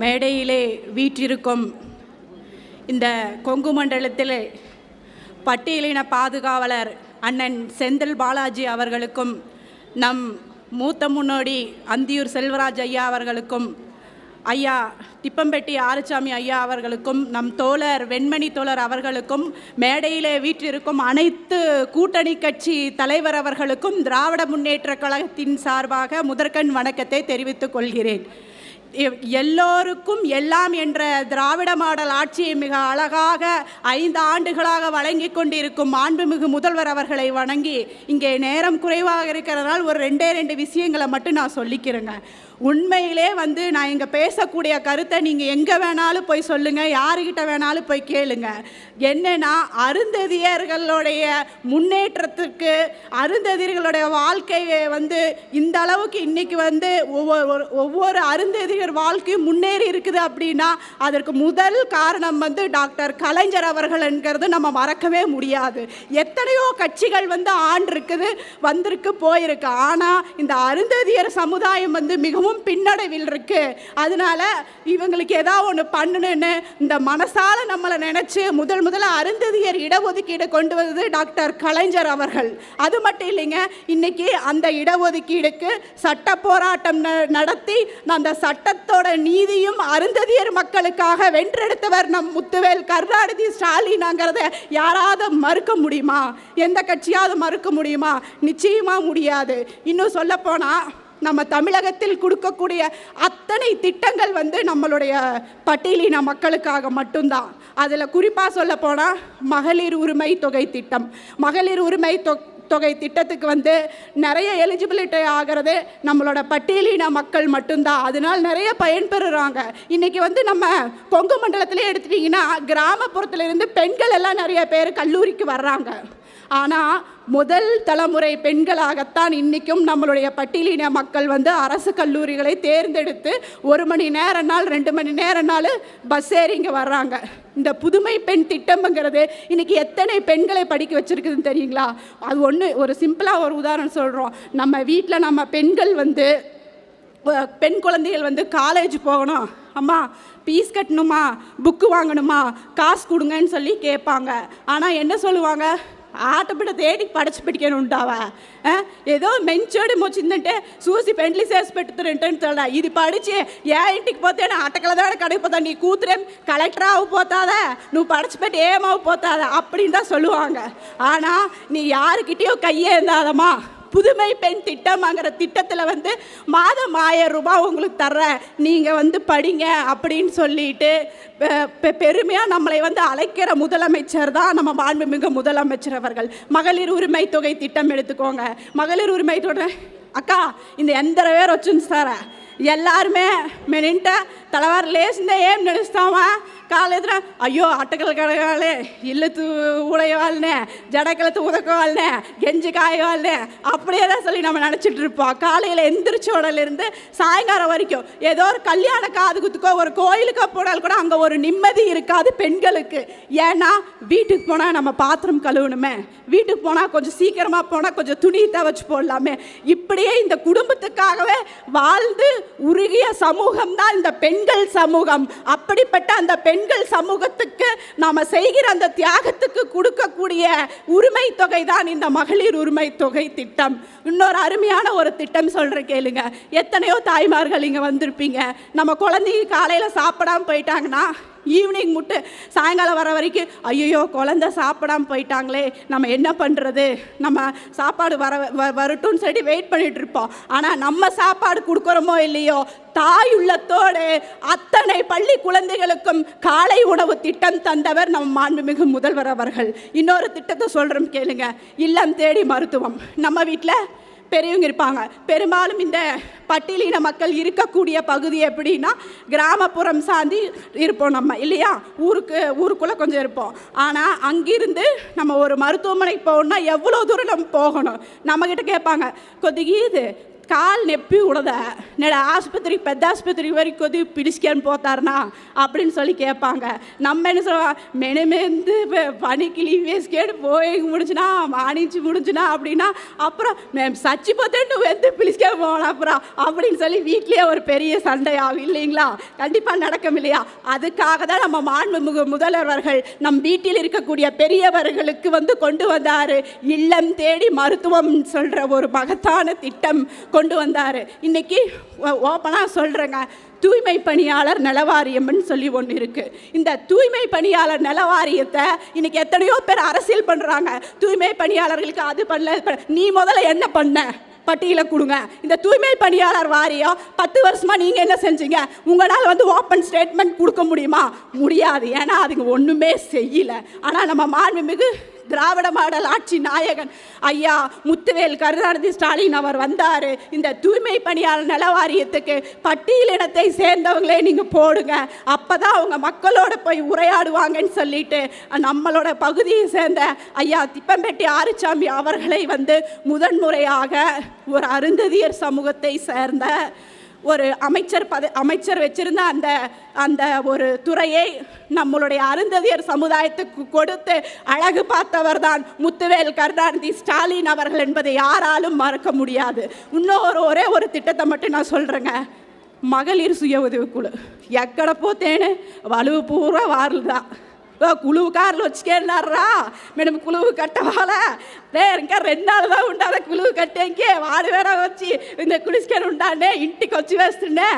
மேடையிலே வீற்றிருக்கும் இந்த கொங்கு மண்டலத்தில் பட்டியலின பாதுகாவலர் அண்ணன் செந்தில் பாலாஜி அவர்களுக்கும் நம் மூத்த முன்னோடி அந்தியூர் செல்வராஜ் ஐயா அவர்களுக்கும் ஐயா திப்பம்பெட்டி ஆறுசாமி ஐயா அவர்களுக்கும் நம் தோழர் வெண்மணி தோழர் அவர்களுக்கும் மேடையிலே வீற்றிருக்கும் அனைத்து கூட்டணி கட்சி தலைவர் அவர்களுக்கும் திராவிட முன்னேற்ற கழகத்தின் சார்பாக முதற்கண் வணக்கத்தை தெரிவித்துக் கொள்கிறேன். எல்லோருக்கும் எல்லாம் என்ற திராவிட மாடல் ஆட்சியை மிக அழகாக ஐந்து ஆண்டுகளாக வழங்கி கொண்டிருக்கும் மாண்புமிகு முதல்வர் அவர்களை வணங்கி இங்கே நேரம் குறைவாக இருக்கிறதுனால ஒரு ரெண்டே ரெண்டு விஷயங்களை மட்டும் நான் சொல்லிக்கிறேங்க. உண்மையிலே வந்து நான் இங்கே பேசக்கூடிய கருத்தை நீங்கள் எங்கே வேணாலும் போய் சொல்லுங்கள் யாருக்கிட்ட வேணாலும் போய் கேளுங்க. என்னென்னா அருந்ததியர்களுடைய முன்னேற்றத்துக்கு அருந்ததியர்களுடைய வாழ்க்கையை வந்து இந்த அளவுக்கு இன்றைக்கி வந்து ஒவ்வொரு ஒவ்வொரு அருந்ததியர் வாழ்க்கையும் முன்னேறி இருக்குது அப்படின்னா அதற்கு முதல் காரணம் வந்து டாக்டர் கலைஞர் அவர்கள் என்கிறது நம்ம மறக்கவே முடியாது. எத்தனையோ கட்சிகள் வந்து ஆண்டிருக்குது வந்திருக்கு போயிருக்கு. ஆனால் இந்த அருந்ததியர் சமுதாயம் வந்து மிகவும் பின்னடைவில் இருக்கு. அதனால இவங்களுக்கு ஏதாவது ஒன்று பண்ணணும்னு இந்த மனசால நம்மளை நினைச்சு முதல் முதல்ல அருந்ததியர் இடஒதுக்கீடு கொண்டு வந்தது டாக்டர் கலைஞர் அவர்கள். அது மட்டும் இல்லைங்க இன்னைக்கு அந்த இடஒதுக்கீடுக்கு சட்ட போராட்டம் ந- நடத்தி அந்த சட்டத்தோட நீதியும் அருந்ததியர் மக்களுக்காக வென்றெடுத்தவர் நம் முத்துவேல் கருணாநிதி ஸ்டாலினாங்கிறத யாராவது மறுக்க முடியுமா? எந்த கட்சியாவது மறுக்க முடியுமா? நிச்சயமா முடியாது. இன்னும் சொல்லப்போனால் நம்ம தமிழகத்தில் கொடுக்கக்கூடிய அத்தனை திட்டங்கள் வந்து நம்மளுடைய பட்டியலின மக்களுக்காக மட்டும்தான். அதில் குறிப்பாக சொல்ல போனால் மகளிர் உரிமை தொகை திட்டம். மகளிர் உரிமை தொ தொகை திட்டத்துக்கு வந்து நிறைய எலிஜிபிலிட்டி ஆகிறது நம்மளோட பட்டியலின மக்கள் மட்டும்தான். அதனால் நிறைய பயன்பெறுறாங்க. இன்றைக்கி வந்து நம்ம கொங்கு மண்டலத்திலே எடுத்துட்டிங்கன்னா கிராமப்புறத்துலேருந்து பெண்கள் எல்லாம் நிறைய பேர் கல்லூரிக்கு வர்றாங்க. ஆனால் முதல் தலைமுறை பெண்களாகத்தான் இன்றைக்கும் நம்மளுடைய பட்டியலின மக்கள் வந்து அரசு கல்லூரிகளை தேர்ந்தெடுத்து ஒரு மணி நேர நாள் ரெண்டு மணி நேர நாள் பஸ் ஏறி இங்கே வர்றாங்க. இந்த புதுமை பெண் திட்டம்ங்கிறது இன்னைக்கு எத்தனை பெண்களை படிக்க வச்சுருக்குதுன்னு தெரியுங்களா? அது ஒன்று ஒரு சிம்பிளாக ஒரு உதாரணம் சொல்கிறோம் நம்ம வீட்டில் நம்ம பெண்கள் வந்து பெண் குழந்தைகள் வந்து காலேஜ் போகணும். அம்மா ஃபீஸ் கட்டணுமா? புக்கு வாங்கணுமா? காசு கொடுங்கன்னு சொல்லி கேட்பாங்க. ஆனால் என்ன சொல்லுவாங்க? ஆட்டப்பட தேடி படிச்சு பிடிக்கணுண்டாவ ఏదో మెంచోడి వచ్చిందంటే చూసి పెండ్లి చేసి పెట్టుతురంటే ఇది పడిచి ఏ ఇంటికి పోతే అటకలదాడ కడిగిపోతా నీ కూతురేం కలెక్టర్ అవ్వపోతాదా నువ్వు పడిచిపెట్టి ఏమవ్వపోతాదా அப்படின்னு தான் சொல்லுவாங்க ஆனால் நீ யாருக்கிட்டேயோ கையேந்தாதம்மா புதுமை பெண் திட்டமாங்கிற திட்டத்தில் வந்து மாதம் ஆயிரம் ரூபாய் உங்களுக்கு தர்றேன். நீங்கள் வந்து படிங்க அப்படின்னு சொல்லிட்டு பெருமையாக நம்மளை வந்து அழைக்கிற முதலமைச்சர் தான் நம்ம மாண்புமிகு முதலமைச்சர் அவர்கள். மகளிர் உரிமை தொகை திட்டம் எடுத்துக்கோங்க. மகளிர் உரிமை தொகை அக்கா இந்த எந்தர பேர் வச்சுன்னு சார். எல்லாருமே மெனின்ட்ட தலைவார் லேசிந்த ఏం నడుస్తామా కాలేదున అయ్యో అట్టకలు కడగాలి ఇల్లు తూ உடையவாள்னே ஜடக்கலத்து உதக்கவாள்னே கெஞ்சி காயவாள்னே அப்படியே தான் சொல்லி நம்ம நினச்சிட்டு இருப்போம் காலையில் எந்திரிச்சோடலேருந்து சாயங்காலம் வரைக்கும் ஏதோ ஒரு கல்யாண காது குத்துக்கோ ஒரு கோயிலுக்கோ போனால் கூட அங்கே ஒரு நிம்மதி இருக்காது பெண்களுக்கு ஏன்னா வீட்டுக்கு போனால் நம்ம பாத்திரம் கழுவணுமே வீட்டுக்கு போனால் கொஞ்சம் சீக்கிரமாக போனால் கொஞ்சம் துணி துவைச்சு போடலாமே இப்படியே இந்த குடும்பத்துக்காகவே வாழ்ந்து உருகிய சமூகம் தான் இந்த பெண்கள் பெண்கள் சமூகம். அப்படிப்பட்ட அந்த பெண்கள் சமூகத்துக்கு நாம் செய்கிற அந்த தியாகத்துக்கு கொடுக்கக்கூடிய உரிமை தொகை தான் இந்த மகளிர் உரிமை தொகை திட்டம். இன்னொரு அருமையான ஒரு திட்டம் சொல்கிறேன் கேளுங்க. எத்தனையோ தாய்மார்கள் இங்கே வந்திருப்பீங்க. நம்ம குழந்தைங்க காலையில் சாப்பிடாம போயிட்டாங்கன்னா ஈவினிங் முட்டு சாயங்காலம் வர வரைக்கும் ஐயோ குழந்த சாப்பிடாம போயிட்டாங்களே நம்ம என்ன பண்ணுறது நம்ம சாப்பாடு வர வ- வரட்டும்னு சொல்லி வெயிட் பண்ணிகிட்ருப்போம் இருப்போம். ஆனால் நம்ம சாப்பாடு கொடுக்குறோமோ இல்லையோ தாய் உள்ளத்தோடு அத்தனை பள்ளி குழந்தைகளுக்கும் காலை உணவு திட்டம் தந்தவர் நம் மாண்புமிகு முதல்வர் அவர்கள். இன்னொரு திட்டத்தை சொல்கிறோம் கேளுங்க. இல்லம் தேடி மருத்துவம். நம்ம வீட்டில் பெரியவங்க இருப்பாங்க. பெரும்பாலும் இந்த பட்டியலின மக்கள் இருக்கக்கூடிய பகுதி எப்படின்னா கிராமப்புறம் சார்ந்து இருப்போம் நம்ம இல்லையா? ஊருக்கு ஊருக்குள்ளே கொஞ்சம் இருப்போம். ஆனால் அங்கிருந்து நம்ம ஒரு மருத்துவமனைக்கு போகணும்னா எவ்வளோ தூரம் நம்ம போகணும்? நம்மக்கிட்ட கேட்பாங்க கொதிகி இது கால் நெப்பி ಉಡದ ನಡ ஆஸ்பத்திரி பெத்த ஆஸ்பத்திரி வரைக்கும் வந்து பிடிச்சிக்கன்னு போத்தாருனா? அப்படின்னு சொல்லி கேட்பாங்க. நம்ம என்ன சொல்லுவோம் மெனமேந்து பனிக்கிளி வேஸ்கேடு போய் முடிஞ்சுனா மாணிச்சு முடிஞ்சுனா அப்படின்னா அப்புறம் மேம் சச்சி பார்த்துட்டு வந்து பிடிச்சிக்க போகலாம் அப்புறம் அப்படின்னு சொல்லி வீட்லேயே ஒரு பெரிய சண்டை ஆகும் இல்லைங்களா? கண்டிப்பாக நடக்கும் இல்லையா? அதுக்காக தான் நம்ம மாண்புமிகு முதல்வர்கள் நம் வீட்டில் இருக்கக்கூடிய பெரியவர்களுக்கு வந்து கொண்டு வந்தார். இல்லம் தேடி மருத்துவம் சொல்கிற ஒரு மகத்தான திட்டம். கொண்டு வந்தார். இன்றைக்கி ஓப்பனாக சொல்கிறேங்க தூய்மை பணியாளர் நலவாரியம்னு சொல்லி ஒன்று இருக்குது இந்த தூய்மை பணியாளர் நலவாரியத்தை இன்றைக்கி எத்தனையோ பேர் அரசியல் பண்ணுறாங்க தூய்மை பணியாளர்களுக்கு அது பண்ணல இது நீ முதல்ல என்ன பண்ண? பட்டியலை கொடுங்க. இந்த தூய்மை பணியாளர் வாரியம் பத்து வருஷமாக நீங்கள் என்ன செஞ்சீங்க? உங்களால் வந்து ஓப்பன் ஸ்டேட்மெண்ட் கொடுக்க முடியுமா? முடியாது. ஏன்னா அதுங்க ஒன்றுமே செய்யலை. ஆனால் நம்ம மாண்புமிகு திராவிட மாடல் ஆட்சி நாயகன். ஐயா முத்துவேல் கருணாநிதி ஸ்டாலின் அவர் வந்தார். இந்த தூய்மை பணியாளர் நல வாரியத்துக்கு பட்டியலினத்தை சேர்ந்தவங்களே நீங்கள் போடுங்க. அப்போ தான் அவங்க மக்களோட போய் உரையாடுவாங்கன்னு சொல்லிட்டு நம்மளோட பகுதியை சேர்ந்த ஐயா திப்பம்பெட்டி ஆறுசாமி அவர்களை வந்து முதன்முறையாக ஒரு அருந்ததியர் சமூகத்தை சேர்ந்த ஒரு அமைச்சர் பத அமைச்சர் வச்சிருந்த அந்த அந்த ஒரு துறையை நம்மளுடைய அருந்ததியர் சமுதாயத்துக்கு கொடுத்து அழகு பார்த்தவர் தான் முத்துவேல் கருணாநிதி ஸ்டாலின் அவர்கள் என்பதை யாராலும் மறக்க முடியாது. இன்னொரு ஒரே ஒரு திட்டத்தை மட்டும் நான் சொல்கிறேங்க மகளிர் சுய உதவிக்குழு. எக்கட போத்தேன்னு? வலுவு பூரா வாரல் தான். குழுவுக்காரில் வச்சுக்கேன்னாரா மேடம் குழுவு கட்டவால రే ఇంకా రెండు నాళ్ళు தான் ఉండాలి కులువు కట్టేంకే వాడు వేరే వచ్చి இந்த குளிச்சுக்கன்னு உண்டாண்டே ఇంటికి వచ్చి వేస్తుండే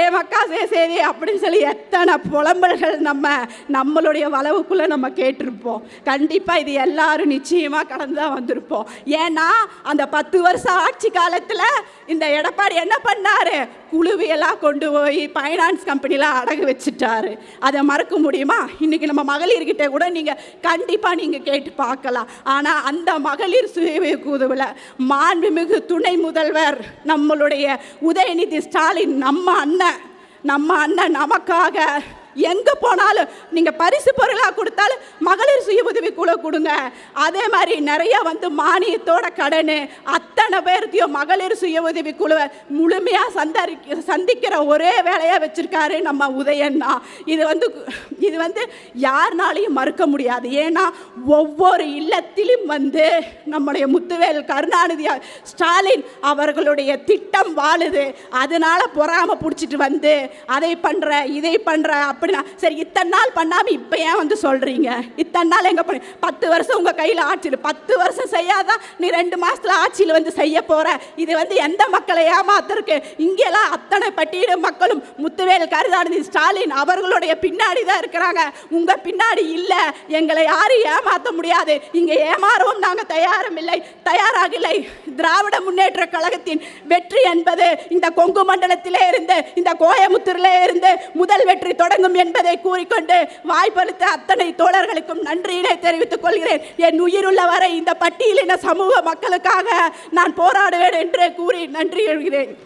ஏமக்கா சேசேதி அப்படின்னு சொல்லி எத்தனை புலம்பல்கள் நம்ம நம்மளுடைய வளவுக்குள்ளே நம்ம கேட்டிருப்போம் கண்டிப்பாக இது எல்லாரும் நிச்சயமாக கடந்து தான் வந்திருப்போம் ஏன்னா அந்த பத்து வருஷம் ஆட்சி காலத்தில் இந்த எடப்பாடி என்ன பண்ணாரு குழுவியெல்லாம் கொண்டு போய் ஃபைனான்ஸ் கம்பெனியில் அடகு வச்சுட்டாரு அதை மறக்க முடியுமா இன்னைக்கு நம்ம மகளிர்கிட்ட கூட நீங்கள் கண்டிப்பாக நீங்கள் கேட்டு பார்க்கலாம் ஆனால் அந்த மகளிர் சுய கூதுவில். மாண்புமிகு துணை முதல்வர் நம்மளுடைய உதயநிதி ஸ்டாலின் நம்ம அண்ணன் நம்ம அண்ணன் நமக்காக எங்கே போனாலும் நீங்கள் பரிசு பொருளாக கொடுத்தாலும் மகளிர் சுய உதவி குழு கொடுங்க. அதே மாதிரி நிறைய வந்து மானியத்தோட கடன் அத்தனை பேர்த்தையும் மகளிர் சுய உதவி குழுவை முழுமையாக சந்தரி சந்திக்கிற ஒரே வேலையாக வச்சுருக்காரு நம்ம உதயண்ணா இது வந்து இது வந்து யாருனாலையும் மறுக்க முடியாது. ஏன்னா ஒவ்வொரு இல்லத்திலும் வந்து நம்முடைய முத்துவேல் கருணாநிதி ஸ்டாலின் அவர்களுடைய திட்டம் வாழுது. அதனால் பொறாமல் பிடிச்சிட்டு வந்து அதை பண்ணுற இதை பண்ற அப்படின்னா சரி இத்தனை நாள் பண்ணாமல் இப்போ ஏன் வந்து சொல்கிறீங்க இத்தனை நாள் எங்கே பண்ணி? பத்து வருஷம் உங்கள் கையில் ஆட்சியில் பத்து வருஷம் செய்யாதான் நீ ரெண்டு மாதத்தில் ஆட்சியில் வந்து செய்ய போற. இது வந்து எந்த மக்களை ஏமாத்திருக்கு இங்கெல்லாம் அத்தனை பட்டியல மக்களும் முத்துவேல் கருதாநிதி ஸ்டாலின் அவர்களுடைய பின்னாடி தான் இருக்கிறாங்க. உங்கள் பின்னாடி இல்லை. எங்களை யாரும் ஏமாற்ற முடியாது. இங்கே ஏமாறவும் நாங்கள் தயாரும் இல்லை. தயாராகலை. திராவிட முன்னேற்ற கழகத்தின் வெற்றி என்பது இந்த கொங்கு மண்டலத்திலே இருந்து இந்த கோயமுத்தூரிலே இருந்து முதல் வெற்றி தொடங்கும் என்பதை கூறிக்கொண்டு வாய்ப்பளித்த அத்தனை தோழர்களுக்கும் நன்றியினை தெரிவித்துக் கொள்கிறேன். என் உயிருள்ள வரை இந்த பட்டியலின சமூக மக்களுக்காக நான் போராடுவேன் என்று கூறி நன்றி எழுகிறேன்.